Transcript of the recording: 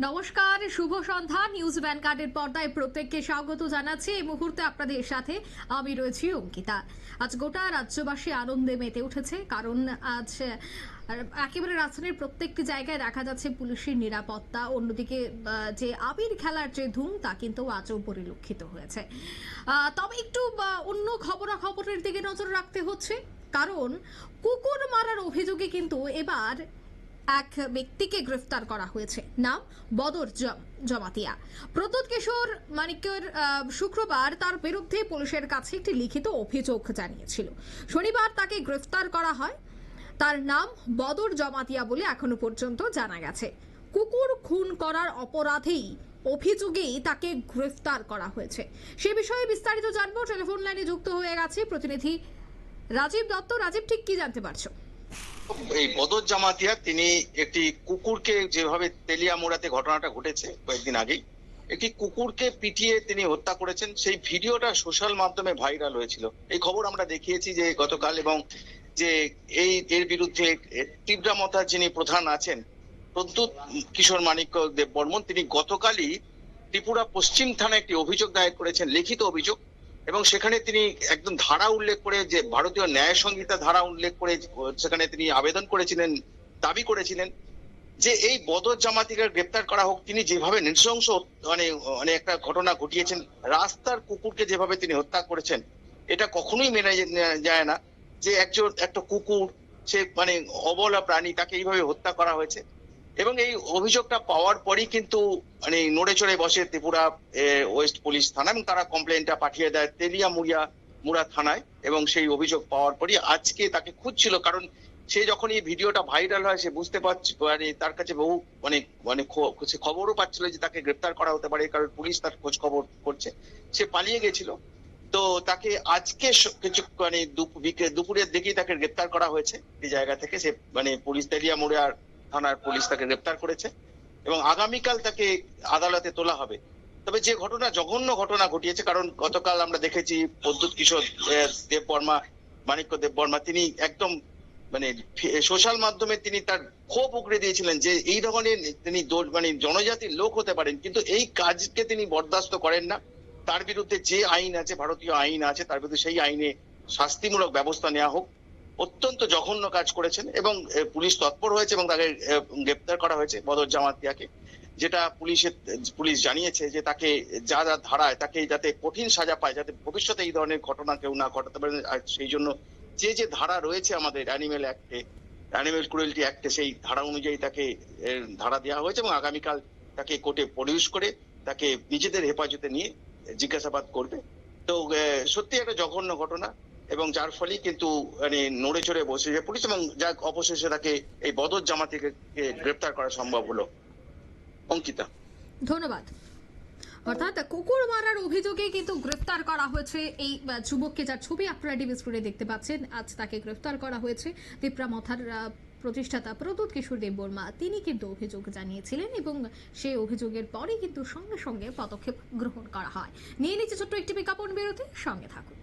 নমস্কার, শুভ সন্ধ্যা। নিউজ ভ্যানগার্ডের পর্দায় প্রত্যেককে স্বাগত জানাচ্ছি। এই মুহূর্তে আপনাদের সাথে আমি রয়েছি অঙ্কিতা। আজ গোটা রাজ্যবাসী আনন্দে মেতে উঠেছে, কারণ আজ একেবারে রাজধানীর প্রত্যেকটি জায়গায় দেখা যাচ্ছে পুলিশের নিরাপত্তা। অন্যদিকে যে আবির খেলার যে ধুম, তা কিন্তু আজও পরিলক্ষিত হয়েছে। তবে একটু অন্য খবরাখবরের দিকে নজর রাখতে হচ্ছে, কারণ কুকুর মারার অভিযোগে কিন্তু এবার এক ব্যক্তিকে গ্রেফতার করা হয়েছে। নাম বদর জম- জমাতিয়া। প্রদ্যুৎ কিশোর মানিকের শুক্রবার তার বিরুদ্ধে পুলিশের কাছে একটি লিখিত অভিযোগ জানিয়েছিল। শনিবার তাকে গ্রেফতার করা হয়। তার নাম বদর জমাতিয়া বলে এখনও পর্যন্ত জানা গেছে। কুকুর খুন করার অপরাধেই অভিযোগেই তাকে গ্রেফতার করা হয়েছে। সে বিষয়ে বিস্তারিত জানব। টেলিফোন লাইনে যুক্ত হয়ে গেছে প্রতিনিধি রাজীব দত্ত। রাজীব, ঠিক কি জানতে পারছ? এই বদর জামাতিয়া, তিনি একটি কুকুরকে যেভাবে তেলিয়া মোড়াতে ঘটনাটা ঘটেছে কয়েকদিন আগেই, একটি কুকুরকে পিটিয়ে তিনি হত্যা করেছেন। সেই ভিডিওটা সোশ্যাল মাধ্যমে ভাইরাল হয়েছিল। এই খবর আমরা দেখিয়েছি যে গতকাল এবং যে এই এর বিরুদ্ধে তীব্রামতার যিনি প্রধান আছেন, প্রদ্যুৎ কিশোর মানিক্য দেব বর্মন, তিনি গতকালই ত্রিপুরা পশ্চিম থানায় একটি অভিযোগ দায়ের করেছেন, লিখিত অভিযোগ। এবং সেখানে তিনি একদম ধারা উল্লেখ করে যে ভারতীয় ন্যায় সংহিতা ধারা উল্লেখ করে সেখানে তিনি আবেদন করেছিলেন, দাবি করেছিলেন যে এই বদর জামাতিকে গ্রেপ্তার করা হোক, তিনি যেভাবে নৃশংস মানে মানে একটা ঘটনা ঘটিয়েছেন, রাস্তার কুকুরকে যেভাবে তিনি হত্যা করেছেন, এটা কখনোই মেনে যায় না যে একজন, একটা কুকুর, সে মানে অবলা প্রাণী, তাকে এইভাবে হত্যা করা হয়েছে। এবং এই অভিযোগটা পাওয়ার পরই কিন্তু মানে নড়ে চড়ে বসে ত্রিপুরা ওয়েস্ট পুলিশ থানা এবং তারা কমপ্লেনটা পাঠিয়ে দেয় তেলিয়া মুড়িয়া, মুড়া থানায় এবং সেই অভিযোগ পাওয়ার পরই আজকে তাকে খুঁজছিল কারণ সে যখন এই ভিডিওটা ভাইরাল হয় সে বুঝতে পারছে মানে তার কাছে বহু মানে মানে সে খবরও পাচ্ছিল যে তাকে গ্রেপ্তার করা হতে পারে কারণ পুলিশ তার খোঁজ খবর করছে। সে পালিয়ে গেছিল। তো তাকে আজকে কিছু মানে দুপুরের দিকেই তাকে গ্রেপ্তার করা হয়েছে। এই জায়গা থেকে সে মানে পুলিশ তেলিয়া মোড়া থানার পুলিশ তাকে গ্রেপ্তার করেছে এবং আগামীকাল তাকে আদালতে তোলা হবে। তবে যে ঘটনা, জঘন্য ঘটনা ঘটিয়েছে, কারণ গতকাল আমরা দেখেছি প্রদ্যুৎ কিশোর দেব বর্মা মানিক্য দেব বর্মা তিনি একদম মানে সোশ্যাল মাধ্যমে তিনি তার ক্ষোভ উগড়ে দিয়েছিলেন যে এই ধরনের তিনি মানে জনজাতির লোক হতে পারেন, কিন্তু এই কাজকে তিনি বরদাস্ত করেন না। তার বিরুদ্ধে যে আইন আছে, ভারতীয় আইন আছে, তার বিরুদ্ধে সেই আইনে শাস্তিমূলক ব্যবস্থা নেওয়া হোক। অত্যন্ত জঘন্য কাজ করেছেন এবং পুলিশ তৎপর হয়েছে এবং তাকে গ্রেপ্তার করা হয়েছে বদর জামাতিয়াকে যেটা পুলিশের পুলিশ জানিয়েছে যে তাকে যা যা ধারায় তাকে যাতে কঠিন সাজা পায়, যাতে ভবিষ্যতে এই ধরনের ঘটনা কেউ না ঘটাতে পারে সেই জন্য যে যে ধারা রয়েছে আমাদের অ্যানিমেল অ্যাক্টে, অ্যানিমেল ক্রুয়েলটি অ্যাক্টে সেই ধারা অনুযায়ী তাকে ধারা দেওয়া হয়েছে এবং আগামীকাল তাকে কোর্টে প্রডিউস করে তাকে নিজেদের হেফাজতে নিয়ে জিজ্ঞাসাবাদ করবে। তো সত্যি একটা জঘন্য ঘটনা। এবং যার ফলেই কিন্তু মানে নড়ে চড়ে বসেছে পুলিশ এবং যাক অবশেষে তাকে এই বদর জামা থেকে গ্রেপ্তার করা সম্ভব হলো। অঙ্কিতা। ধন্যবাদ। অর্থাৎ কুকুর মারার অভিযোগে কিন্তু গ্রেফতার করা হয়েছে এই যুবককে যার ছবি আপনারা টিভি স্ক্রিনে দেখতে পাচ্ছেন। আজ তাকে গ্রেফতার করা হয়েছে তিপ্রা মথার প্রতিষ্ঠাতা প্রদ্যুৎ কিশোর দেব বর্মা। তিনি কিন্তু অভিযোগ জানিয়েছিলেন এবং সেই অভিযোগের পরই কিন্তু সঙ্গে সঙ্গে পদক্ষেপ গ্রহণ করা হয়। নিয়ে নিচ্ছে ছোট্ট একটি বিজ্ঞাপন বিরতি। সঙ্গে থাকুন।